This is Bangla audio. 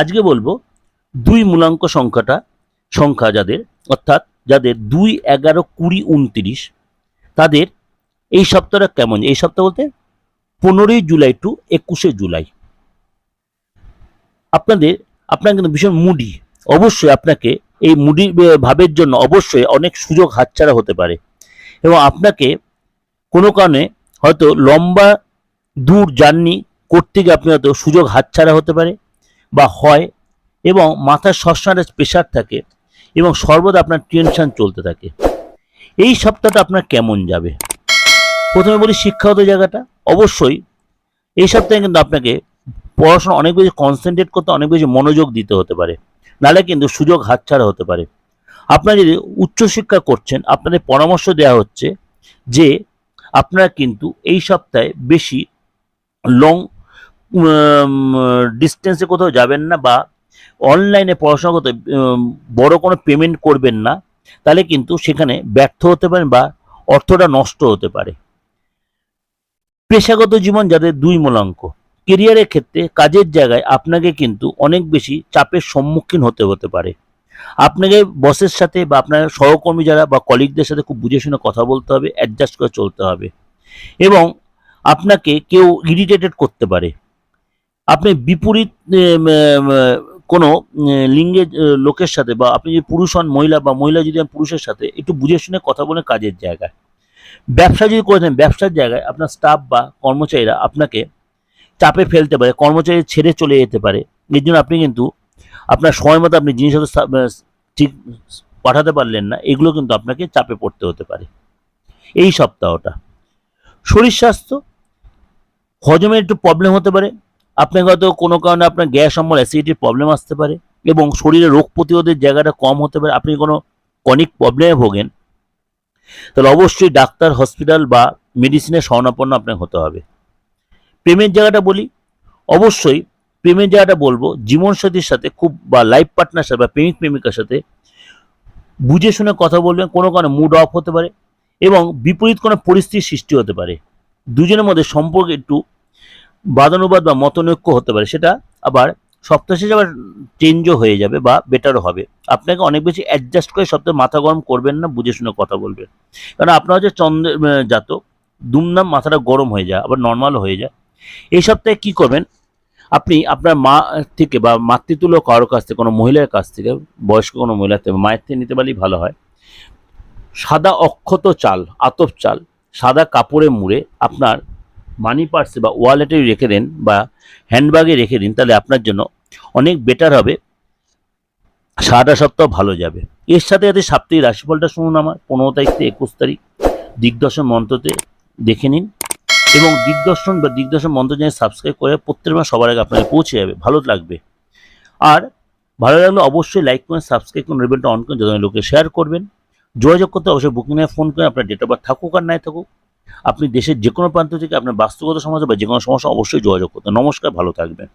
আজকে বলব দুই মূলাঙ্ক সংখ্যাটা, সংখ্যা যাদের, অর্থাৎ যাদের দুই, এগারো, কুড়ি, উনত্রিশ, তাদের এই সপ্তাহটা কেমন? এই সপ্তাহ বলতে পনেরোই জুলাই টু একুশে জুলাই। আপনাদের, আপনার কিন্তু ভীষণ মুডি। অবশ্যই আপনাকে এই মুডি ভাবের জন্য অবশ্যই অনেক সুযোগ হাতছাড়া হতে পারে। এবং আপনাকে কোনো কারণে হয়তো লম্বা দূর জার্নি করতে গিয়ে আপনি হয়তো সুযোগ হাতছাড়া হতে পারে। বা হয় এবং মাথার সবসময় প্রেশার থাকে এবং সর্বদা আপনার টেনশন চলতে থাকে। এই সপ্তাহটা আপনার কেমন যাবে? প্রথমে বলি শিক্ষাগত জায়গাটা। অবশ্যই এই সপ্তাহে কিন্তু আপনাকে পড়াশোনা অনেক বেশি কনসেন্ট্রেট করতে, অনেক বেশি মনোযোগ দিতে হতে পারে। নাহলে কিন্তু সুযোগ হাতছাড়া হতে পারে। আপনারা যদি উচ্চশিক্ষা করছেন, আপনাদের পরামর্শ দেওয়া হচ্ছে যে আপনারা কিন্তু এই সপ্তাহে বেশি লং ডিস্টেন্সে কোথাও যাবেন না বা অনলাইনে পড়াশোনা করতে বড় কোনো পেমেন্ট করবেন না, তাহলে কিন্তু সেখানে ব্যর্থ হতে পারেন বা অর্থটা নষ্ট হতে পারে। পেশাগত জীবন যাদের দুই মূলাঙ্ক কেরিয়ারের ক্ষেত্রে কাজের জায়গায় আপনাকে কিন্তু অনেক বেশি চাপের সম্মুখীন হতে হতে পারে। আপনাকে বসের সাথে বা আপনার সহকর্মী যারা বা কলিগদের সাথে খুব বুঝে শুনে কথা বলতে হবে অ্যাডজাস্ট করে চলতে হবে। এবং আপনাকে কেউ ইরিটেটেড করতে পারে। আপনি বিপরীত কোনো লিঙ্গের লোকের সাথে বা আপনি যদি পুরুষ হন, মহিলা বা মহিলা যদি পুরুষের সাথে, একটু বুঝে শুনে কথা বলে কাজের জায়গায়। ব্যবসা যদি করে থাকেন, ব্যবসার জায়গায় আপনার স্টাফ বা কর্মচারীরা আপনাকে চাপে ফেলতে পারে, কর্মচারী ছেড়ে চলে যেতে পারে। এর জন্য আপনি কিন্তু আপনার সময় মতো আপনি জিনিসপত্র সা- ঠিক পাঠাতে পারলেন না, এগুলো কিন্তু আপনাকে চাপে পড়তে হতে পারে। এই সপ্তাহটা। শরীর স্বাস্থ্য হজমের একটু প্রবলেম হতে পারে আপনাকে হয়তো কোনো কারণে আপনার গ্যাস অম্বল অ্যাসিডিটির প্রবলেম আসতে পারে এবং শরীরে রোগ প্রতিরোধের জায়গাটা কম হতে পারে। আপনি কোনো কনিক প্রবলেমে ভোগেন, তাহলে অবশ্যই ডাক্তার হসপিটাল বা মেডিসিনের শরণাপন্ন আপনাকে হতে হবে। প্রেমের জায়গাটা বলি, অবশ্যই প্রেমের জায়গাটা বলব জীবনসাথীর সাথে খুব বা লাইফ পার্টনার সাথে বা প্রেমিক প্রেমিকার সাথে বুঝে শুনে কথা বলবেন, কোনো কারণে মুড অফ হতে পারে এবং বিপরীত কোনো পরিস্থিতির সৃষ্টি হতে পারে। দুজনের মধ্যে সম্পর্ক একটু বাদানুবাদ বা মতনৈক্য হতে পারে সেটা আবার সপ্তাহ শেষে আবার চেঞ্জও হয়ে যাবে বা বেটারও হবে। আপনাকে অনেক বেশি অ্যাডজাস্ট করে সপ্তাহে মাথা গরম করবেন না বুঝে শুনে কথা বলবেন। কারণ আপনার হচ্ছে চন্দ্রের আহ, জাতক দুমদাম মাথাটা গরম হয়ে যায় আবার নর্মালও হয়ে যায়। এই সপ্তাহে কি করবেন? আপনি আপনার মা থেকে বা মাতৃতুল্য কারোর কাছ থেকে কোনো মহিলার কাছ থেকে বয়স্ক কোনো মহিলার থেকে মায়ের থেকে নিতে পারলেই ভালো হয়। সাদা অক্ষত চাল আতপ চাল সাদা কাপড়ে মুড়ে আপনার মানি পার্সে বা ওয়ালেটে রেখে দেন বা হ্যান্ডব্যাগে রেখে দিন, তাহলে আপনার জন্য অনেক বেটার হবে। সারাটা সপ্তাহ ভালো যাবে। এর সাথে সাথে সাপ্তাহিক রাশিফলটা শুনুন আমার, পনেরো তারিখ থেকে একুশ তারিখ, দিগদর্শন মন্ত্রতে দেখে নিন এবং দিগদর্শন বা দিগদর্শন মন্ত্র জেনে সাবস্ক্রাইব করে প্রত্যেক মাস সবার আগে আপনাকে পৌঁছে যাবে, ভালো লাগবে। আর ভালো লাগলে অবশ্যই লাইক করুন সাবস্ক্রাইব করুন রেবেলটা অন করুন, যত লোকে শেয়ার করবেন। যোগাযোগ করতে অবশ্যই বুকিং এ ফোন করে আপনার ডেট অফ বার্থ থাকুক আর নাই থাকুক। আপনি দেশের যে কোনো প্রান্ত থেকে আপনার বাস্তুগত সমস্যা বা যে কোনো সমস্যা অবশ্যই যোগাযোগ করতে। নমস্কার, ভালো থাকবেন।